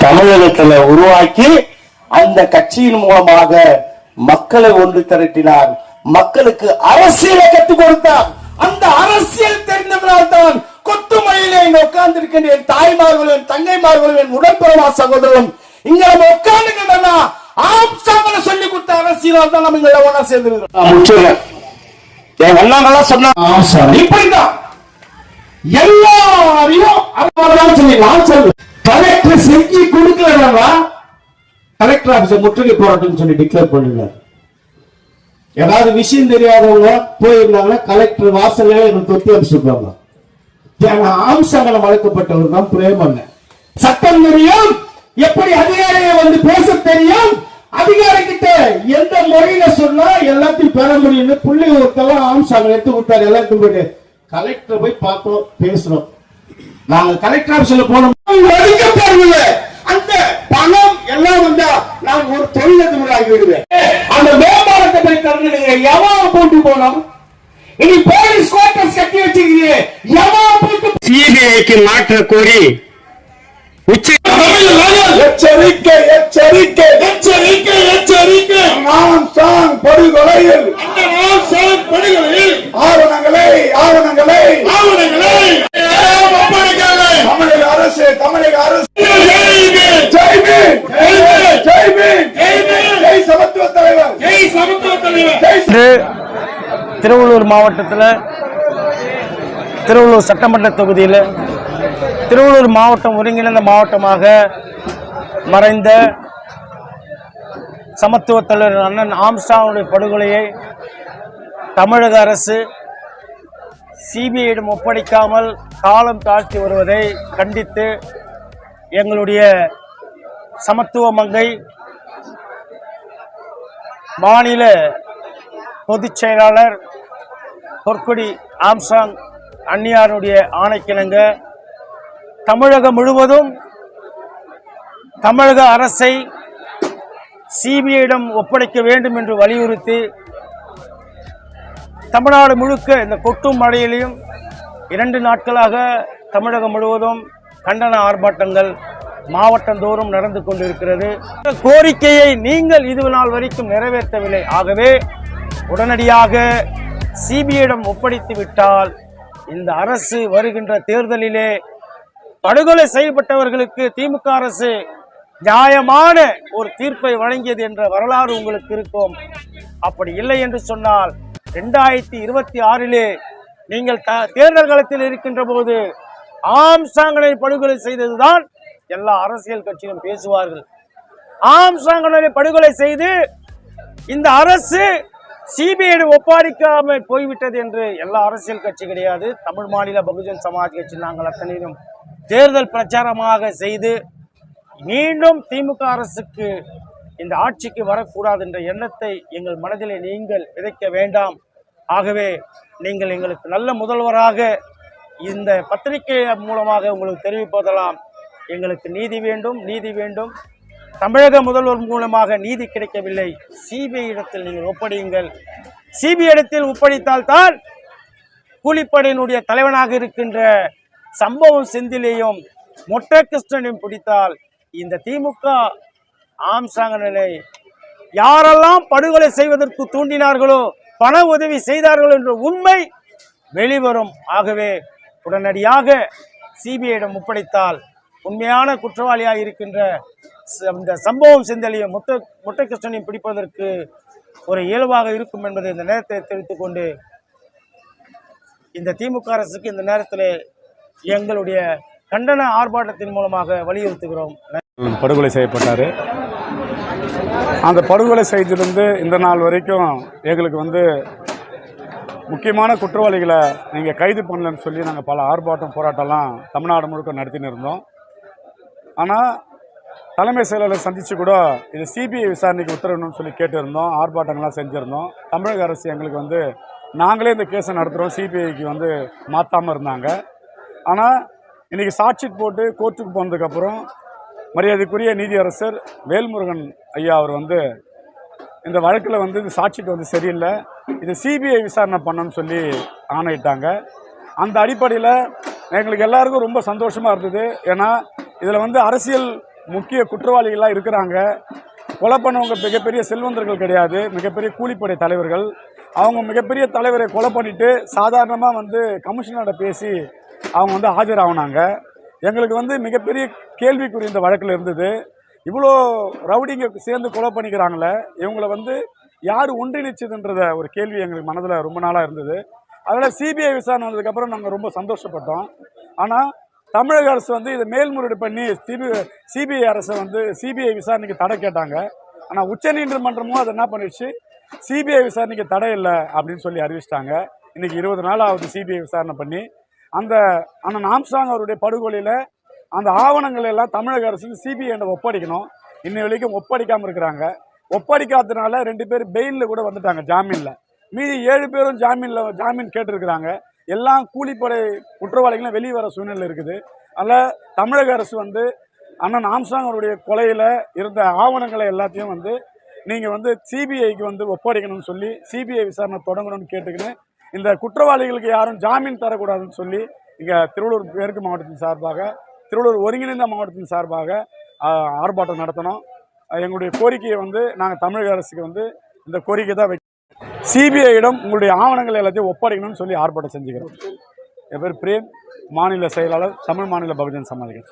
தமிழகத்துல உருவாக்கி அந்த கட்சியின் மூலமாக மக்களை ஒன்று திரட்டினார் மக்களுக்கு அரசியலை கற்றுக் கொடுத்தார். அந்த அரசியல் தெரிந்தவனால் தான் கொத்துமலையிலே இங்க உட்கார்ந்து இருக்கின்ற என் தாய்மார்களும் என் தங்கைமார்களும் என் உடன்பிறவா சகோதரரும் இங்க நம்ம உட்கார்ந்துக்கிட்டோம்னா ஆம்சாங்களை சொல்லி கொடுத்த அரசியலால் தான் நம்ம இங்க முடிச்சிடுறேன் என் அண்ணாங்கெல்லாம் சொன்னா இப்படிதான். எல்லாரையும் அவ்வளவுதான் சொல்லி நான் சொல்லு கலெக்டர் செஞ்சு கொடுக்கலடா கலெக்டர் ஆபீஸ் முற்றுகை போராட்டம் சொல்லி டிக்ளேர் பண்ணுங்க ஏதாவது விஷயம் தெரியாதவங்க போயிருந்தாங்கன்னா கலெக்டர் வாசல்ல எனக்கு தொத்தி அனுப்பிச்சுருப்பாங்க ஏன்னா ஆம்சங்களை வளர்க்கப்பட்டவர் தான் பிரேமண்ணன். சட்டம் தெரியும் எப்படி அதிகாரியை வந்து பேச தெரியும் அதிகாரி கிட்ட எந்த முறையில சொன்னா எல்லாத்தையும் பெற முடியும்னு புள்ளி ஒருத்தெல்லாம் ஆம்சாங்க எடுத்து கொடுத்தாரு எல்லாத்தையும் போயிட்டு கலெக்டர் போய் பார்த்தோம் பேசுறோம். நாங்க கலெக்டர் ஆபீஸ்ல போனோம். ஒதுக்கப்படுவதில்ல அந்த பணம் எல்லாம் வந்தா நான் ஒரு தொழிலதிபர் ஆகி விடுவேன். அந்த போய் திறந்துடுங்க எவன் போட்டு போனோம்? இனி போலீஸ் குவார்டர்ஸ் கட்டி வச்சிருக்கீங்க எவன் போட்டு சிபிஐக்கு மாற்ற கோரி எச்சரிக்கை எச்சரிக்கை எச்சரிக்கை எச்சரிக்கை. சாங் படுகொலையில் படுகொலையில் ஆவணங்களை ஆவணங்களை ஆவணங்களை தமிழக அரசு தமிழக அரசு ஜெய் பீம் ஜெய் பீம் ஜெய் சமத்துவ தலைவர் ஜெய் சமத்துவ தலைவர் ஜெய் இன்று திருவள்ளூர் மாவட்டத்தில் திருவள்ளூர் சட்டமன்ற தொகுதியில் திருவள்ளூர் மாவட்டம் ஒருங்கிணைந்த மாவட்டமாக மறைந்த சமத்துவ தலைவர் அண்ணன் ஆம்ஸ்டாவுடைய படுகொலையை தமிழக அரசு சிபிஐயிடம் ஒப்படைக்காமல் காலம் தாழ்த்தி வருவதை கண்டித்து எங்களுடைய சமத்துவ மங்கை மாநில பொதுச் செயலாளர் பொற்கொடி ஆம்சாங் அன்னியாருடைய ஆணைக்கிணங்க. தமிழகம் முழுவதும் தமிழக அரசை சிபிஐயிடம் ஒப்படைக்க வேண்டும் என்று வலியுறுத்தி தமிழ்நாடு முழுக்க இந்த கொட்டும் மழையிலையும் இரண்டு நாட்களாக தமிழகம் முழுவதும் கண்டன ஆர்ப்பாட்டங்கள் மாவட்டந்தோறும் நடந்து கொண்டிருக்கிறது. இந்த கோரிக்கையை நீங்கள் இது நாள் வரைக்கும் நிறைவேற்றவில்லை. ஆகவே உடனடியாக சிபிஐடம் ஒப்படைத்து விட்டால் இந்த அரசு வருகின்ற தேர்தலிலே படுகொலை செய்யப்பட்டவர்களுக்கு திமுக அரசு நியாயமான ஒரு தீர்ப்பை வழங்கியது என்ற வரலாறு உங்களுக்கு இருக்கும். அப்படி இல்லை என்று சொன்னால் ரெண்டாயிரத்தி இருபத்தி ஆறிலே நீங்கள் த- தேர்தல் களத்தில் இருக்கின்ற போது ஆம்சாங்கனை படுகொலை செய்ததுதான் எல்லா அரசியல் கட்சியும் பேசுவார்கள். ஆம்சாங்கனை படுகொலை செய்து இந்த அரசு சிபிஐ ஒப்பாளிக்காமல் போய்விட்டது என்று எல்லா அரசியல் கட்சி கிடையாது. தமிழ் மாநில பகுஜன் சமாஜ் கட்சி நாங்கள் அத்தனையும் தேர்தல் பிரச்சாரமாக செய்து மீண்டும் திமுக அரசுக்கு இந்த ஆட்சிக்கு வரக்கூடாது என்ற எண்ணத்தை எங்கள் மனதிலே நீங்கள் விதைக்க வேண்டாம். ஆகவே நீங்கள் எங்களுக்கு நல்ல முதல்வராக இந்த பத்திரிகை மூலமாக உங்களுக்கு தெரிவிப்பதெல்லாம் எங்களுக்கு நீதி வேண்டும் நீதி வேண்டும். தமிழக முதல்வர் மூலமாக நீதி கிடைக்கவில்லை. சிபிஐ இடத்தில் நீங்கள் ஒப்படையுங்கள். சிபிஐ இடத்தில் ஒப்படைத்தால்தான் கூலிப்படையினுடைய தலைவனாக இருக்கின்ற சம்பவம் செந்திலையும் மொட்டை கிருஷ்ணனையும் பிடித்தால் இந்த திமுக ஆம்சாங்கனை யாரெல்லாம் படுகொலை செய்வதற்கு தூண்டினார்களோ பண உதவி செய்தார்கள் என்ற உண்மை வெளிவரும். ஆகவே உடனடியாக சிபிஐயிடம் ஒப்படைத்தால் உண்மையான குற்றவாளியாக இருக்கின்ற இந்த சம்பவம் செந்தலையும் முத்த முட்டைக்கிருஷ்ணனையும் பிடிப்பதற்கு ஒரு இயல்பாக இருக்கும் என்பதை இந்த நேரத்தை தெரிவித்துக் கொண்டு இந்த திமுக அரசுக்கு இந்த நேரத்தில் எங்களுடைய கண்டன ஆர்ப்பாட்டத்தின் மூலமாக வலியுறுத்துகிறோம். படுகொலை செய்யப்பட்டார். அந்த படுகொலை செய்திலிருந்து இந்த நாள் வரைக்கும் எங்களுக்கு வந்து முக்கியமான குற்றவாளிகளை நீங்கள் கைது பண்ணலன்னு சொல்லி நாங்கள் பல ஆர்ப்பாட்டம் போராட்டம்லாம் தமிழ்நாடு முழுக்க நடத்தின்னு இருந்தோம். ஆனால் தலைமை செயலாளர் சந்தித்து கூட இது சிபிஐ விசாரணைக்கு உத்தரவிடணும்னு சொல்லி கேட்டிருந்தோம் ஆர்ப்பாட்டங்கள்லாம் செஞ்சுருந்தோம். தமிழக அரசு எங்களுக்கு வந்து நாங்களே இந்த கேஸை நடத்துகிறோம் சிபிஐக்கு வந்து மாற்றாமல் இருந்தாங்க. ஆனால் இன்றைக்கி சாட்சி போட்டு கோர்ட்டுக்கு போனதுக்கப்புறம் மரியாதைக்குரிய நீதியரசர் வேல்முருகன் ஐயா அவர் வந்து இந்த வழக்கில் வந்து இந்த சாட்சிட்டு வந்து சரியில்லை இது சிபிஐ விசாரணை பண்ணணும்னு சொல்லி ஆணையிட்டாங்க. அந்த அடிப்படையில் எங்களுக்கு எல்லாருக்கும் ரொம்ப சந்தோஷமாக இருந்தது. ஏன்னா இதில் வந்து அரசியல் முக்கிய குற்றவாளிகளாக இருக்கிறாங்க. கொலை பண்ணவங்க மிகப்பெரிய செல்வந்தர்கள் கிடையாது. மிகப்பெரிய கூலிப்படை தலைவர்கள். அவங்க மிகப்பெரிய தலைவரை கொலை பண்ணிவிட்டு சாதாரணமாக வந்து கமிஷனரோட பேசி அவங்க வந்து ஆஜராகினாங்க. எங்களுக்கு வந்து மிகப்பெரிய கேள்விக்குறி இந்த வழக்கில் இருந்தது. இவ்வளோ ரவுடிங்க சேர்ந்து கொலை பண்ணிக்கிறாங்களே இவங்கள வந்து யார் ஒன்றிணைச்சதுன்றத ஒரு கேள்வி எங்களுக்கு மனதில் ரொம்ப நாளாக இருந்தது. அதனால் சிபிஐ விசாரணை வந்ததுக்கப்புறம் நாங்கள் ரொம்ப சந்தோஷப்பட்டோம். ஆனால் தமிழக அரசு வந்து இதை மேல்முறையீடு பண்ணி சிபி சிபிஐ அரசை வந்து சிபிஐ விசாரணைக்கு தடை கேட்டாங்க. ஆனால் உச்சநீதிமன்றமும் அதை என்ன பண்ணிடுச்சு? சிபிஐ விசாரணைக்கு தடை இல்லை அப்படின்னு சொல்லி அறிவிச்சிட்டாங்க. இன்றைக்கி இருபது நாள் ஆகுது சிபிஐ விசாரணை பண்ணி அந்த அண்ணன் ஆம்சாங் அவருடைய படுகொலையில் அந்த ஆவணங்கள் எல்லாம் தமிழக அரசு சிபிஐண்ட ஒப்படைக்கணும். இன்ன வரைக்கும் ஒப்படைக்காமல் இருக்கிறாங்க. ஒப்படைக்காததுனால ரெண்டு பேர் பெயிலில் கூட வந்துட்டாங்க ஜாமீனில். மீதி ஏழு பேரும் ஜாமீனில் ஜாமீன் கேட்டிருக்கிறாங்க. எல்லாம் கூலிப்படை குற்றவாளிகளும் வெளியே வர சூழ்நிலை இருக்குது. அதனால் தமிழக அரசு வந்து அண்ணன் ஆம்சாங் அவருடைய கொலையில் இருந்த ஆவணங்களை எல்லாத்தையும் வந்து நீங்கள் வந்து சிபிஐக்கு வந்து ஒப்படைக்கணும்னு சொல்லி சிபிஐ விசாரணை தொடங்கணும்னு கேட்டுக்கின்னு இந்த குற்றவாளிகளுக்கு யாரும் ஜாமீன் தரக்கூடாதுன்னு சொல்லி இங்கே திருவள்ளூர் மேற்கு மாவட்டத்தின் சார்பாக திருவள்ளூர் ஒருங்கிணைந்த மாவட்டத்தின் சார்பாக ஆர்ப்பாட்டம் நடத்தணும். எங்களுடைய கோரிக்கையை வந்து நாங்கள் தமிழக அரசுக்கு வந்து இந்த கோரிக்கை தான் சிபிஐயிடம் உங்களுடைய ஆவணங்கள் எல்லாத்தையும் ஒப்படைக்கணும்னு சொல்லி ஆர்ப்பாட்டம் செஞ்சுக்கிறோம். என் பேர் பிரேம் மாநில செயலாளர் தமிழ் மாநில பகுஜன் சமாஜ் கட்சி.